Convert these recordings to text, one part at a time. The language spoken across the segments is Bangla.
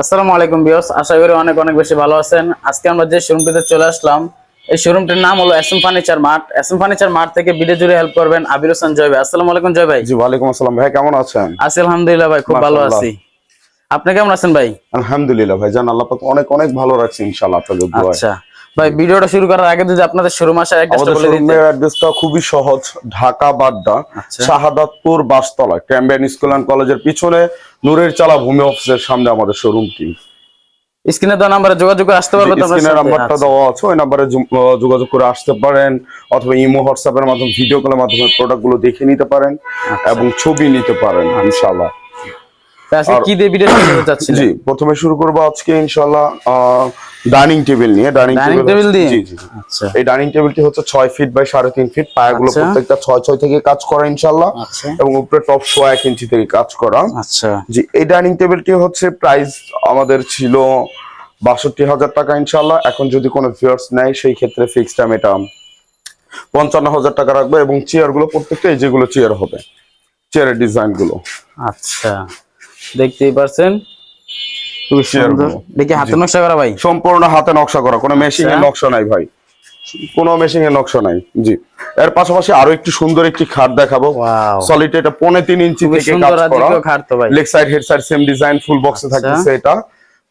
আসসালামু আলাইকুম বিয়স আশা করি অনেক অনেক বেশি ভালো আছেন। আজকে আমরা যে শোরুমটিতে চলে আসলাম এই শোরুমটির নাম হলো SM furniture mart SM furniture mart থেকে ভিডিও জুড়ে হেল্প করবেন আবির হোসেন জয় ভাই। আসসালামু আলাইকুম জয় ভাই। জি ওয়ালাইকুম আসসালাম ভাই কেমন আছেন? আছি আলহামদুলিল্লাহ ভাই খুব ভালো আছি। আপনি কেমন আছেন ভাই? আলহামদুলিল্লাহ ভাই জান আল্লাহ পাক অনেক অনেক ভালো রাখছে ইনশাআল্লাহ আপনাদের দোয়ায়। আচ্ছা। ভাই ভিডিওটা শুরু করার আগে যদি আপনাদের শোরুম আসার অ্যাড্রেসটা বলে শোরুমের অ্যাড্রেসটা খুবই সহজ ঢাকা বাড্ডা আচ্ছা। Shahadatpur Bashtola Cambrian school and কলেজের পিছনে নূরের চালা ভূমি অফিসের সামনে আমাদের শোরুমটি স্ক্রিনে দেওয়া নাম্বারে যোগাযোগ করে আসতে পারবে তো আপনার স্ক্রিনের নাম্বারটা আচ্ছা। দেওয়া আছে ওই নাম্বারে যোগাযোগ করে আসতে পারেন অথবা ইমো হোয়াটসঅ্যাপের মাধ্যমে ভিডিও কলের মাধ্যমে প্রোডাক্টগুলো দেখে নিতে পারেন আচ্ছা। এবং ছবি নিতে পারেন ইনশাআল্লাহ কি দিয়ে ভিডিও শুরু করতে জি প্রথমে শুরু করব আজকে ইনশাআল্লাহ ডাইনিং টেবিল নিয়ে ডাইনিং ডাইনিং টেবিল দিয়ে? জি জি। জি। আচ্ছা। এই ডাইনিং টেবিলটি হচ্ছে ছয় ফিট বাই সাড়ে তিন ফিট পায়াগুলো আচ্ছা। প্রত্যেকটা ছয় ছয় থেকে কাজ করা ইনশাআল্লাহ। আচ্ছা। এবং উপরে টপ শো এক ইঞ্চি থেকে কাজ করা। আচ্ছা। জি এই ডাইনিং টেবিলটি হচ্ছে প্রাইস আমাদের ছিল বাষট্টি হাজার টাকা ইনশাআল্লাহ। এখন যদি কোনো ভিউয়ার্স নেয় সেই ক্ষেত্রে ফিক্সড টাইম এটা পঞ্চান্ন হাজার টাকা রাখবে এবং চেয়ারগুলো প্রত্যেকটা এই যেগুলো চেয়ার হবে চেয়ারের ডিজাইনগুলো। আচ্ছা। দেখতেই পারছেন। খুবই সুন্দর। দেখি হাতে নকশা করা ভাই? সম্পূর্ণ হাতে নকশা করা কোনো মেশিং এর আচ্ছা। নকশা নাই ভাই। কোনো মেশিং এর নকশা নাই জি। এর পাশাপাশি আরও একটু সুন্দর একটি খাট দেখাবো. সলিড এটা পৌনে তিন ইঞ্চি থেকে কাজ করা। খাট তো ভাই। Leg side head side same design full বক্সে। থাকতেছে এটা।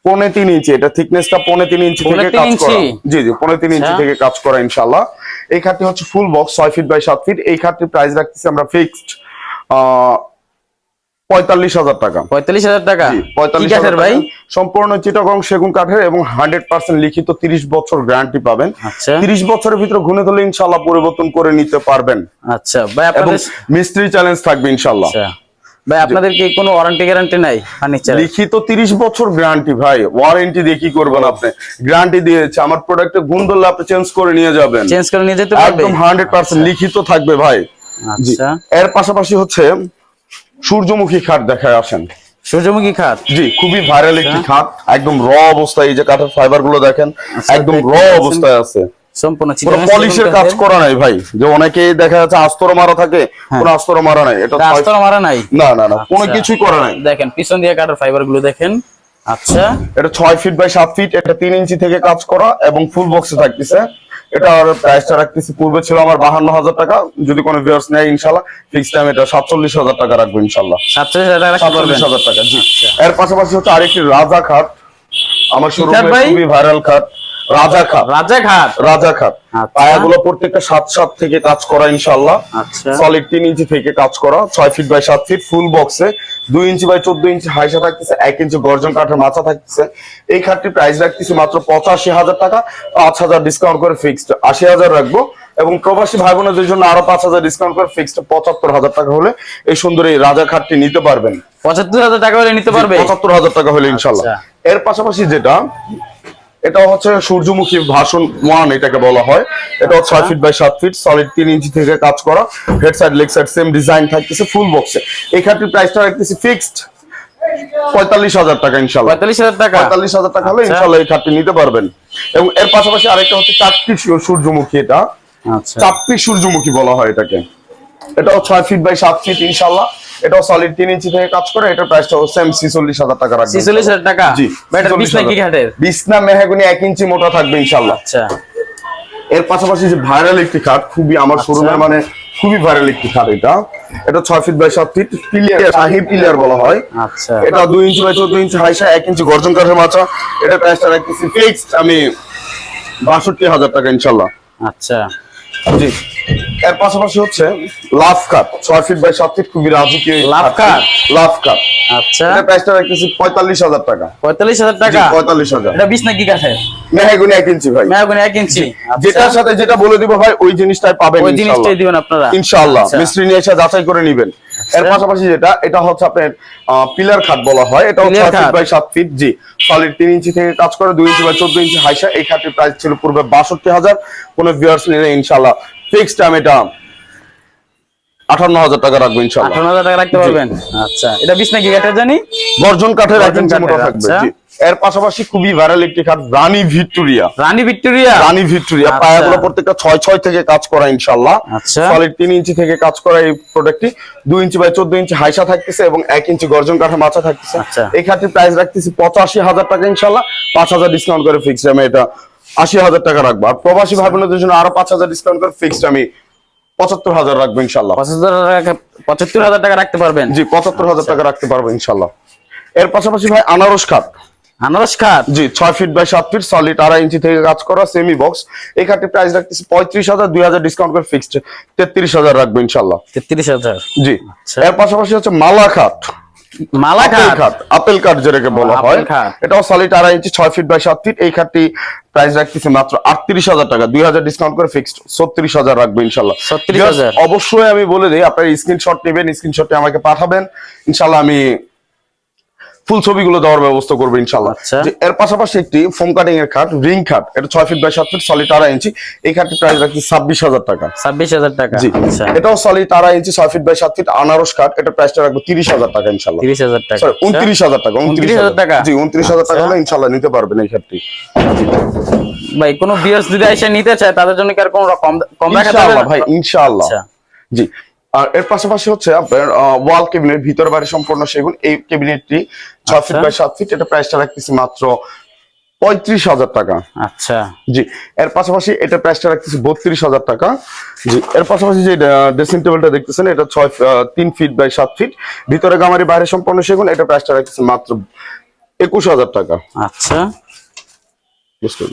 পৌনে তিন ইঞ্চি এটা থিকনেসটা পৌনে তিন ইঞ্চি থেকে কাজ করা। জি জি পৌনে তিন ইঞ্চি। থেকে কাজ করা ইনশাল্লাহ এই খাটটি হচ্ছে ফুল বক্স ছয় ফিট বাই সাত ফিট এই খাটটির প্রাইস রাখতেছি আমরা ফিক্সড পঁয়তাল্লিশ হাজার টাকা। পঁয়তাল্লিশ হাজার টাকা? জি, কি 45 কাঠের হাজার ভাই? সম্পূর্ণ চিটাগং সেগুন কাঠের এবং হান্ড্রেড পার্সেন্ট লিখিত তিরিশ বছর গ্যারান্টি পাবেন। আচ্ছা। তিরিশ বছরের ভিতরে ধরলে ইনশাল্লাহ পরিবর্তন করে নিতে পারবেন। আচ্ছা ভাই এবং মিস্ত্রি চ্যালেঞ্জ থাকবে ইনশাল্লাহ আচ্ছা। ভাই আপনাদের কি কোনো ওয়ারেন্টি গ্যারান্টি নাই? ফার্নিচার লিখিত তিরিশ বছর গ্যারান্টি ভাই ওয়ারেন্টি দিয়ে কি করবেন আপনি? গ্যারান্টি দিয়েছে আমার প্রোডাক্টে গুণ ধরলে আপনি চেঞ্জ করে নিয়ে যাবেন। চেঞ্জ করে নিয়ে যেতে পারবে? একদম হান্ড্রেড পার্সেন্ট লিখিত থাকবে ভাই। আচ্ছা। এর পাশাপাশি হচ্ছে সূর্যমুখী খাট দেখায় আসেন। সূর্যমুখী খাট? জি খুবই ভাইরাল একটি খাট একদম র অবস্থায় এই যে কাঠের ফাইবারগুলো দেখেন আচ্ছা, একদম র অবস্থায় আছে। সম্পূর্ণ পলিশের কাজ করা নাই ভাই যে অনেকেই দেখা যাচ্ছে আস্তর মারা থাকে কোনো আস্তর মারা নাই এটা মারা নাই? না না না কোনো আচ্ছা। কিছুই করা নাই। দেখেন পিছন দিয়ে কাটার ফাইবারগুলো দেখেন। আচ্ছা। এটা ছয় ফিট বাই সাত ফিট এটা তিন ইঞ্চি থেকে কাজ করা এবং ফুল বক্সে থাকতেছে। এটার প্রাইসটা রাখতেছি পূর্বে ছিল আমার বাহান্ন হাজার টাকা যদি কোনো ভিউয়ার্স নেয় ইনশাল্লাহ ফিক্স টাইম এটা সাতচল্লিশ হাজার টাকা রাখব ইনশাল্লাহ। সাতচল্লিশ হাজার টাকা সাতচল্লিশ হাজার টাকা জি। আচ্ছা। এর পাশাপাশি হচ্ছে আরেকটি রাজা খাট আমার শোরুমে খুবই ভাইরাল খাট। রাজা খাট রাজা রাজা খাট আচ্ছা। পায়াগুলো প্রত্যেকটা সাত সাত থেকে কাজ করা ইনশাল্লাহ আচ্ছা। সলিড তিন ইঞ্চি থেকে কাজ করা ছয় ফিট বাই সাত ফিট ফুল বক্সে দুই ইঞ্চি বাই চোদ্দ ইঞ্চি হাইসা থাকতেছে এক ইঞ্চি গর্জন কাঠের মাথা থাকতেছে। এই খাটটির প্রাইস রাখতেছি মাত্র পঁচাশি হাজার টাকা পাঁচ হাজার ডিসকাউন্ট করে ফিক্সড আশি হাজার রাখব। এবং প্রবাসী ভাই বোনদের জন্য আরও পাঁচ হাজার ডিসকাউন্ট করে ফিক্সড পঁচাত্তর হাজার টাকা হলে এই সুন্দর এই রাজা খাটটি নিতে পারবেন। পঁচাত্তর হাজার টাকা হলে নিতে পারবে? পঁচাত্তর হাজার টাকা হলে ইনশাল্লাহ আচ্ছা। এর পাশাপাশি যেটা এটা হচ্ছে সূর্যমুখী ভাষণ ওয়ান এটাকে বলা হয়। এটা হচ্ছে ছয় ফিট বাই সাত ফিট সলিড তিন ইঞ্চি থেকে কাজ করা। Head side leg side same design থাকতেছে ফুল বক্সে এই খাটটির প্রাইসটা রাখতেছি ফিক্সড পঁয়তাল্লিশ হাজার টাকা ইনশাল্লাহ। পঁয়তাল্লিশ হাজার টাকা? পঁয়তাল্লিশ হাজার টাকা হলে আচ্ছা। ইনশাল্লাহ এই খাটটি নিতে পারবেন। এবং এর পাশাপাশি আরেকটা হচ্ছে সূর্যমুখী এটা। আচ্ছা। সূর্যমুখী বলা হয় এটাকে। এটাও ছয় ফিট বাই সাত ফিট ইনশাল্লাহ। এটাও সলিড তিন ইঞ্চি থেকে কাজ করে এটার প্রাইসটা সেম ছিচল্লিশ হাজার টাকা রাখবেন। ছিচল্লিশ হাজার টাকা? জি 46 বিছনা কি হাজার। ঘাটের? বিছনা মেহাগুনি এক ইঞ্চি মোটা থাকবে ইনশাল্লাহ আচ্ছা। এর পাশাপাশি যে ভাইরাল একটি খাট খুবই আমার আচ্ছা। শোরুমের মানে খুবই ভাইরাল একটি খাট এটা। এটা ছয় ফিট বাই সাত ফিট পিলিয়ার শাহি পিলিয়ার বলা হয়। আচ্ছা। এটা দুই ইঞ্চি বাই চোদ্দ ইঞ্চি হাইসা এক ইঞ্চি গর্জন কাঠের মাচা। এটা প্রাইসটা রাখতেছি ফিক্সড আমি বাষট্টি হাজার টাকা ইনশাল্লাহ আচ্ছা। জি। এর পাশাপাশি হচ্ছে লাভ কাপ। ছয় ফিট বাই সাত ফিট খুবই রাজকীয় লাভ কাপ? লাভ কাপ। আচ্ছা। এটা প্রাইসটা রাখতেছি পঁয়তাল্লিশ হাজার টাকা। পঁয়তাল্লিশ হাজার টাকা? পঁয়তাল্লিশ হাজার। এটা কাঠের? মেহাগুনি এক ইঞ্চি ভাই। এক ইঞ্চি? আচ্ছা। যেটার সাথে যেটা বলে দিব ভাই ওই জিনিসটাই পাবেন ওই জিনিসটাই দিবেন আপনারা? ইনশাআল্লাহ আচ্ছা। মিস্ত্রি নিয়ে এসে যাচাই করে নিবেন। এর পাশাপাশি যেটা এটা হচ্ছে আপনার পিলার খাট বলা হয়। এটা হচ্ছে ফিট বাই সাত ফিট জি। সলিড তিন ইঞ্চি থেকে কাজ করে দুই ইঞ্চি বাই চোদ্দ ইঞ্চি হাইসা। এই খাটের প্রাইস ছিল পূর্বে বাষট্টি হাজার। কোনো ভিউয়ার্স নিলে ইনশাল্লাহ ফিক্সড টাইম এটা আঠান্ন হাজার টাকা রাখব ইনশাআল্লাহ। আঠান্ন হাজার টাকা রাখতে পারবেন? আচ্ছা। এটা বিশ নাকি কাঠের জানি? বর্জন কাঠের একজন থাকবে আচ্ছা। এর পাশাপাশি খুবই ভাইরাল একটি খাট রানী ভিক্টোরিয়া। রানী ভিক্টোরিয়া? রানী ভিক্টোরিয়া আচ্ছা। পায়াগুলো প্রত্যেকটা ছয় ছয় থেকে কাজ করা ইনশাল্লাহ আচ্ছা। সলিড তিন ইঞ্চি থেকে কাজ করা এই প্রোডাক্টটি দুই ইঞ্চি বাই চোদ্দ ইঞ্চি হাইসা থাকতেছে এবং এক ইঞ্চি গর্জন কাঠা মাচা থাকতেছে। আচ্ছা। এই খাটটির প্রাইস রাখতেছি পঁচাশি হাজার টাকা ইনশাল্লাহ পাঁচ হাজার ডিসকাউন্ট করে ফিক্সড আমি এটা আশি হাজার টাকা রাখব। আর প্রবাসী ভাই বোনদের জন্য আরও পাঁচ হাজার ডিসকাউন্ট করে ফিক্সড আমি পঁচাত্তর হাজার রাখব ইনশাল্লাহ পঁচাত্তর হাজার টাকা রাখতে পারবেন? জি পঁচাত্তর হাজার টাকা রাখতে পারব ইনশাল্লাহ এর পাশাপাশি ভাই আনারস খাট আনারস খাট জি ছয় ফিট বাই সাত ফিট সলিড আড়াই ইঞ্চি থেকে কাজ করা সেমি বক্স এই খাটটির প্রাইস রাখতেছি পঁয়ত্রিশ হাজার দুই হাজার ডিসকাউন্ট করে ফিক্সড তেত্রিশ হাজার রাখব ইনশাল্লাহ। তেত্রিশ হাজার। জি। আচ্ছা। এর পাশাপাশি হচ্ছে মালা খাট। মালা খাট? আপেল কাঠ যেটাকে বলা হয়। এটাও সলিড আড়াই ইঞ্চি ছয় ফিট বাই সাত ফিট এই খাটটি প্রাইস রাখতেছে মাত্র আটত্রিশ হাজার টাকা দুই হাজার ডিসকাউন্ট করে ফিক্সড ছত্রিশ হাজার রাখব ইনশাল্লাহ। 36,000 অবশ্যই আমি বলে দিই আপনার স্ক্রিনশট নেবেন স্ক্রিনশটে আমাকে পাঠাবেন। ইনশাল্লাহ আমি ফুল ছবিগুলো দেওয়ার ব্যবস্থা করব ইনশাল্লাহ আচ্ছা। এর পাশাপাশি একটি ফোম কাটিং এর খাট রিং খাট এটা ছয় ফিট বাই সাত ফিট সলিড আড়াই ইঞ্চি এই খাটটির প্রাইস রাখছি ছাব্বিশ হাজার টাকা। ছাব্বিশ হাজার টাকা। জি। আচ্ছা। এটাও সলিড আড়াই ইঞ্চি ছয় ফিট বাই সাত ফিট আনারস কাঠ এটা প্রাইসটা রাখব তিরিশ হাজার টাকা ইনশাল্লাহ তিরিশ হাজার টাকা। উনত্রিশ হাজার টাকা উনত্রিশ হাজার টাকা? জি উনত্রিশ হাজার টাকা। হলে ইনশাল্লাহ নিতে পারবেন এই ক্ষেত্রে ভাই কোনো বিয়ার্স যদি এসে নিতে চায় তাদের জন্য কি আর কোনো কম কম রাখা যাবে ভাই ইনশাআল্লাহ। আচ্ছা। জি। আর এর পাশাপাশি হচ্ছে আপনার ওয়াল কেবিনেট ভিতর বাইরে সম্পূর্ণ সেগুন এই কেবিনেটটি ছয় ফিট আচ্ছা। বাই সাত ফিট এটা প্রাইসটা রাখতেছি মাত্র পঁয়ত্রিশ হাজার টাকা। আচ্ছা। জি এর পাশাপাশি এটা প্রাইসটা রাখতেছি বত্রিশ হাজার টাকা। জি এর পাশাপাশি যে ড্রেসিং টেবিলটা দেখতেছেন এটা ছয় তিন ফিট বাই সাত ফিট ভিতরে গামারি বাইরে সম্পূর্ণ সেগুন এটা প্রাইসটা রাখতেছি মাত্র একুশ হাজার টাকা। আচ্ছা। বুঝতে